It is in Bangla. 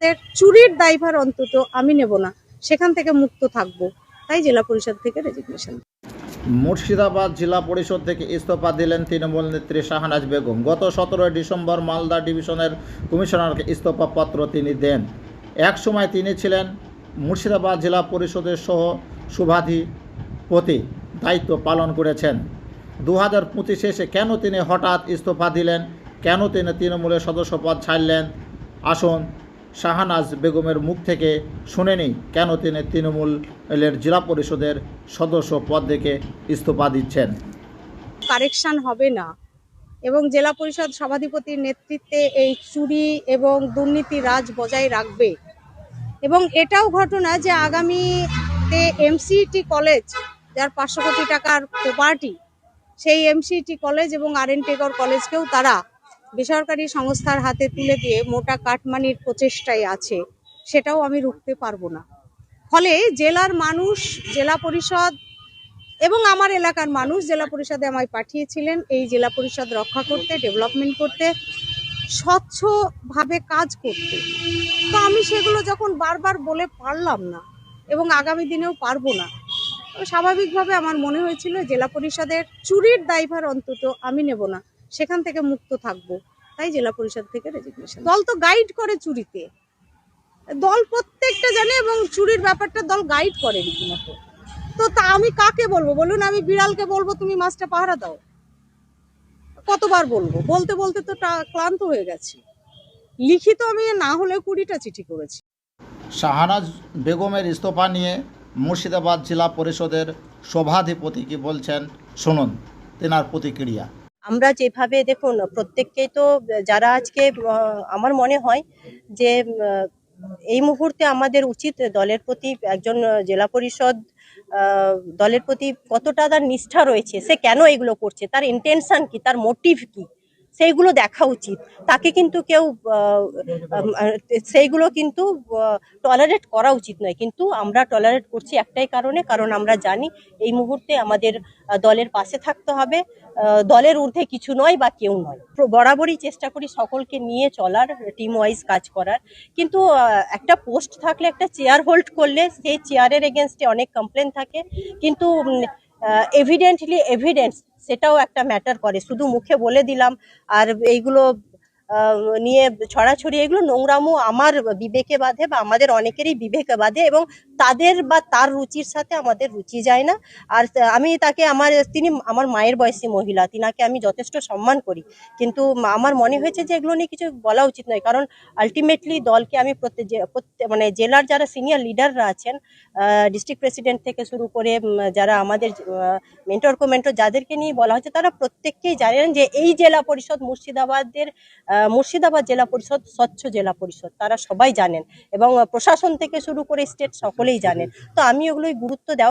তাদের চুরির দায়ভার অন্তত আমি নেব না। সেখান থেকে মুক্ত থাকব। তাই জেলা পরিষদ থেকে রেজিগনেশন মুর্শিদাবাদ জেলা পরিষদ থেকে ইস্তফা দিলেন তৃণমূল নেত্রী শাহনাজ বেগম। গত সতেরোই ডিসেম্বর মালদা ডিভিশনের কমিশনারকে ইস্তফা পত্র তিনি দেন। এক সময় তিনি ছিলেন মুর্শিদাবাদ জেলা পরিষদের সহ সুভাধিপতি, দায়িত্ব পালন করেছেন। দু হাজার পঁচিশে কেন তিনি হঠাৎ ইস্তফা দিলেন? কেন তিনি তৃণমূলের সদস্য পদ ছাড়লেন? আসুন শাহানাজ বেগমের মুখ থেকে শুনে নিই কেন তিনি তৃণমূলের জেলা পরিষদের সদস্য পদ থেকে ইস্তফা দিচ্ছেন। কারেকশান হবে না এবং জেলা পরিষদ সভাধিপতির নেতৃত্বে এই চুরি এবং দুর্নীতি রাজ বজায় রাখবে। এবং এটাও ঘটনা যে আগামীতে এমসিটি কলেজ, যার পাঁচশো কোটি টাকার প্রপার্টি সেই এমসিটি কলেজ এবং আর এন টেগর কলেজকেও তারা বেসরকারি সংস্থার হাতে তুলে দিয়ে মোটা কাটমানির প্রচেষ্টায় আছে, সেটাও আমি রুখতে পারব না। ফলে জেলার মানুষ, জেলা পরিষদ এবং আমার এলাকার মানুষ জেলা পরিষদে আমায় পাঠিয়েছিলেন এই জেলা পরিষদ রক্ষা করতে, ডেভেলপমেন্ট করতে, স্বচ্ছভাবে কাজ করতে। তো আমি সেগুলো যখন বারবার বলে পারলাম না এবং আগামী দিনেও পারব না স্বাভাবিকভাবে আমার মনে হয়েছিল জেলা পরিষদের চুরির দায়ভার অন্তত আমি নেব না। সেখান থেকে মুক্ত থাকব। তাই জেলা পরিষদ থেকে রেজিগনেশন দল তো গাইড করে চুরিতে। দল প্রত্যেকটা জানে এবং চুরির ব্যাপারটা দল গাইড করে রীতিমতো। তো তা আমি কাকে বলব? বলুন আমি বিড়ালকে বলব তুমি মাছটা পাহারা দাও। কতবার বলব? বলতে বলতে তো ক্লান্ত হয়ে গেছি। লিখিত আমি না হলে কুড়িটা চিঠি করেছি। শাহানাজ বেগমের ইস্তফা নিয়ে মুর্শিদাবাদ জেলা পরিষদের সভাধিপতি কি বলছেন? শুনুন তেনার প্রতিক্রিয়া। আমরা যেভাবে দেখুন, প্রত্যেককেই তো যারা আজকে আমার মনে হয় যে এই মুহূর্তে আমাদের উচিত দলের প্রতি একজন জেলা পরিষদ দলের প্রতি কতটা তার নিষ্ঠা রয়েছে, সে কেন এগুলো করছে, তার ইন্টেনশন কি, তার মোটিভ কি? সেইগুলো দেখা উচিত। তাকে কিন্তু কেউ সেইগুলো কিন্তু টলারেট করা উচিত নয়। কিন্তু আমরা টলারেট করছি একটাই কারণে, কারণ আমরা জানি এই মুহূর্তে আমাদের দলের পাশে থাকতে হবে। দলের ঊর্ধ্বে কিছু নয় বা কেউ নয়। বরাবরই চেষ্টা করি সকলকে নিয়ে চলার টিম ওয়াইজ কাজ করার। কিন্তু একটা পোস্ট থাকলে, একটা চেয়ার হোল্ড করলে, সেই চেয়ারের এগেনস্টে অনেক কমপ্লেন থাকে। কিন্তু এভিডেন্টলি এভিডেন্স সেটাও একটা ম্যাটার করে। শুধু মুখে বলে দিলাম আর এইগুলো নিয়ে ছড়াছড়ি, এগুলো নোংরামো আমার বিবেকে বাঁধে বা আমাদের অনেকেরই বিবেকে বাঁধে এবং তাদের বা তার রুচির সাথে আমাদের রুচি যায় না। আর আমি তাকে আমার, তিনি আমার মায়ের বয়সী মহিলা, তিনাকে আমি যথেষ্ট সম্মান করি। কিন্তু আমার মনে হয়েছে যে এগুলো নিয়ে কিছু বলা উচিত নয়। কারণ আলটিমেটলি দলকে আমি প্রত্যেক মানে জেলার যারা সিনিয়র লিডাররা আছেন ডিস্ট্রিক্ট প্রেসিডেন্ট থেকে শুরু করে যারা আমাদের মেন্টর কমেন্টর যাদেরকে নিয়ে বলা হচ্ছে, তারা প্রত্যেককেই জানেন যে এই জেলা পরিষদ মুর্শিদাবাদের মুর্শিদাবাদ জেলা পরিষদ, স্বচ্ছ জেলা পরিষদ, তারা সবাই জানেন এবং প্রশাসন থেকে শুরু করে স্টেট সকলেই জানেন। তো আমি ওগুলোই গুরুত্ব দেওয়া